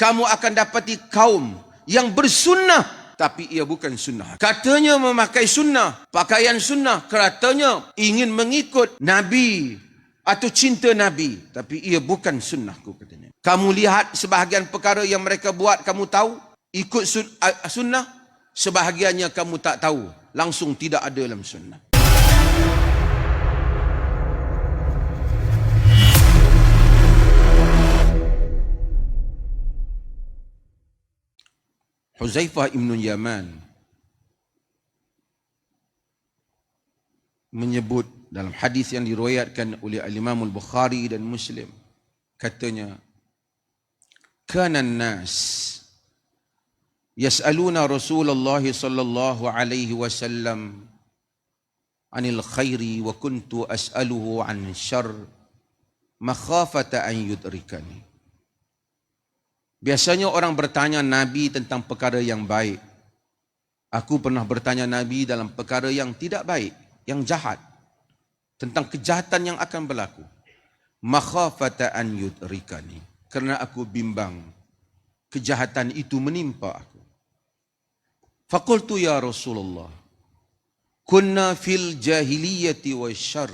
kamu akan dapati kaum yang bersunnah tapi ia bukan sunnah. Katanya memakai sunnah, pakaian sunnah, katanya ingin mengikut Nabi atau cinta Nabi tapi ia bukan sunnahku katanya. Kamu lihat sebahagian perkara yang mereka buat kamu tahu ikut sunnah sebahagiannya kamu tak tahu langsung tidak ada dalam sunnah. Huzaifah ibn Yaman menyebut dalam hadis yang diriwayatkan oleh Al-Imam Al-Bukhari dan Muslim katanya kana nas yas'aluna Rasulullah sallallahu alaihi wasallam anil khairi wa kuntu as'aluhu an syarr makhafata an yudrikani Biasanya orang bertanya Nabi tentang perkara yang baik. Aku pernah bertanya Nabi dalam perkara yang tidak baik, yang jahat. Tentang kejahatan yang akan berlaku. Makhafata an yudrikani. Kerana aku bimbang kejahatan itu menimpa aku. Fakultu ya Rasulullah. Kunna fil jahiliyati wa syar.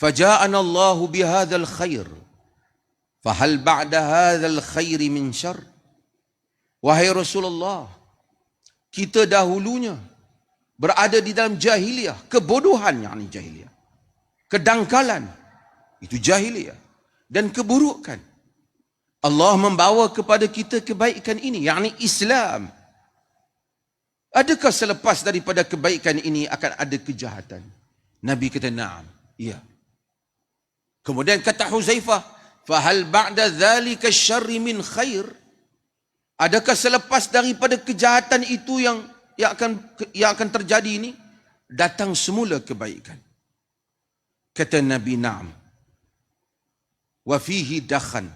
Faja'ana Allahu bihadzal khair. Fahal ba'da hadzal khairi min syar? Wahai Rasulullah, kita dahulunya berada di dalam jahiliyah, kebodohan yakni jahiliyah. Kedangkalan itu jahiliyah dan keburukan. Allah membawa kepada kita kebaikan ini yakni Islam. Adakah selepas daripada kebaikan ini akan ada kejahatan? Nabi kata na'am. Ya. Kemudian kata Huzaifah, Fahal ba'da dhalika syarri min khair? Adakah selepas daripada kejahatan itu yang yang akan yang akan terjadi ini datang semula kebaikan? Kata Nabi Naam. Wa fihi dakhan.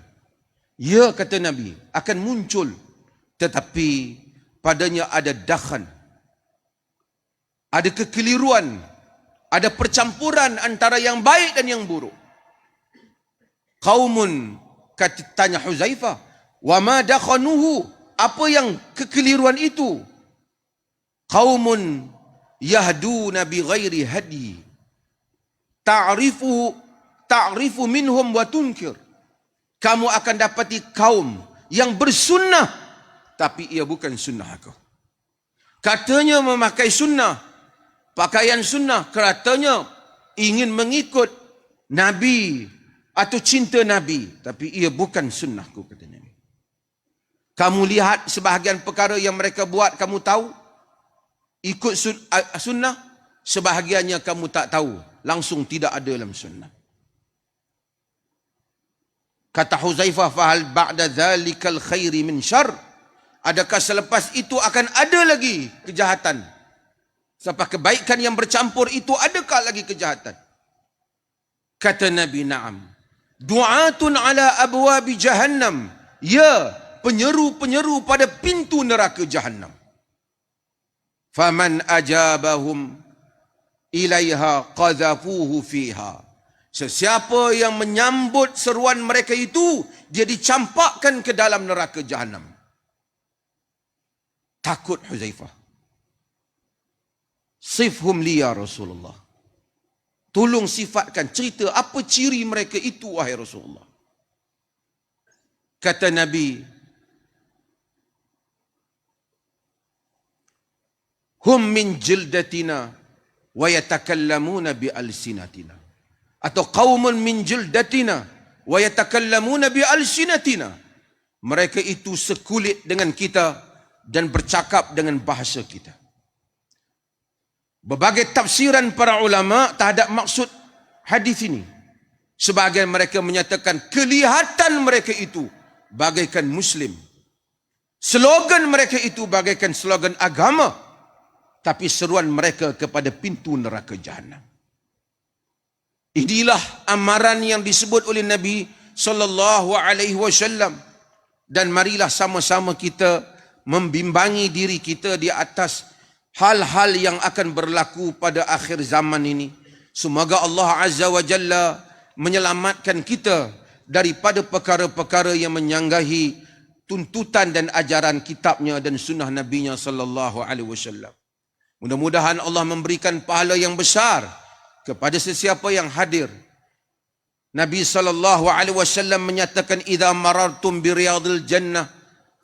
Ya kata Nabi akan muncul tetapi padanya ada dakhan. Ada kekeliruan, ada percampuran antara yang baik dan yang buruk qaumun kata tanya Huzaifah wa ma dakhanuhu? Apa yang kekeliruan itu? Qaumun yahduna bi ghairi hadi. Ta'rifu ta'rifu minhum wa tunkir. Kamu akan dapati kaum yang bersunnah tapi ia bukan sunnah aku. Katanya memakai sunnah pakaian sunnah katanya ingin mengikut nabi atau cinta Nabi tapi ia bukan sunnahku kata Nabi. Kamu lihat sebahagian perkara yang mereka buat kamu tahu ikut sunnah sebahagiannya kamu tak tahu langsung tidak ada dalam sunnah. Kata Huzaifah fahal ba'da dzalikal khairi min syarr adakah selepas itu akan ada lagi kejahatan? Sampai kebaikan yang bercampur itu adakah lagi kejahatan? Kata Nabi na'am du'atun ala abwabi jahannam. Ya penyeru-penyeru pada pintu neraka jahannam. Faman ajabahum ilaiha qadhafuhu fiha. Sesiapa yang menyambut seruan mereka itu dia dicampakkan ke dalam neraka jahannam. Takut Huzaifah. Sifhum li ya Rasulullah Tolong sifatkan cerita apa ciri mereka itu wahai Rasulullah. Kata Nabi, Hum min jildatina wa yatakallamuna bi alsinatina. Atau qaumun min jildatina wa yatakallamuna bi alsinatina. Mereka itu sekulit dengan kita dan bercakap dengan bahasa kita. Berbagai tafsiran para ulama terhadap maksud hadis ini. Sebahagian mereka menyatakan kelihatan mereka itu bagaikan Muslim. Slogan mereka itu bagaikan slogan agama. Tapi seruan mereka kepada pintu neraka jahanam. Inilah amaran yang disebut oleh Nabi sallallahu alaihi wasallam dan marilah sama-sama kita membimbangi diri kita di atas hal-hal yang akan berlaku pada akhir zaman ini. Semoga Allah Azza wa Jalla menyelamatkan kita daripada perkara-perkara yang menyanggahi tuntutan dan ajaran kitabnya dan sunnah nabinya sallallahu alaihi wasallam. Mudah-mudahan Allah memberikan pahala yang besar kepada sesiapa yang hadir. Nabi sallallahu alaihi wasallam menyatakan idza marartum bi riyadil jannah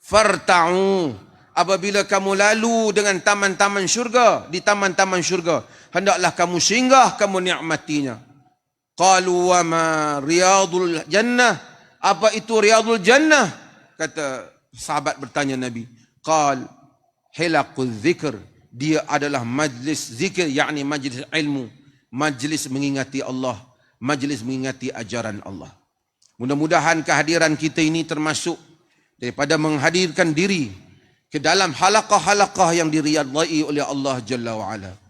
farta'u apabila kamu lalu dengan taman-taman syurga di taman-taman syurga hendaklah kamu singgah kamu nikmatinya. Qalu wa ma riyadul jannah? Apa itu riyadul jannah? kata sahabat bertanya nabi. Qal hilaqul zikr. Dia adalah majlis zikir yakni majlis ilmu. Majlis mengingati Allah majlis mengingati ajaran Allah. Mudah-mudahan kehadiran kita ini termasuk daripada menghadirkan diri ke dalam halaqah-halaqah yang diriadai oleh Allah Jalla wa'ala.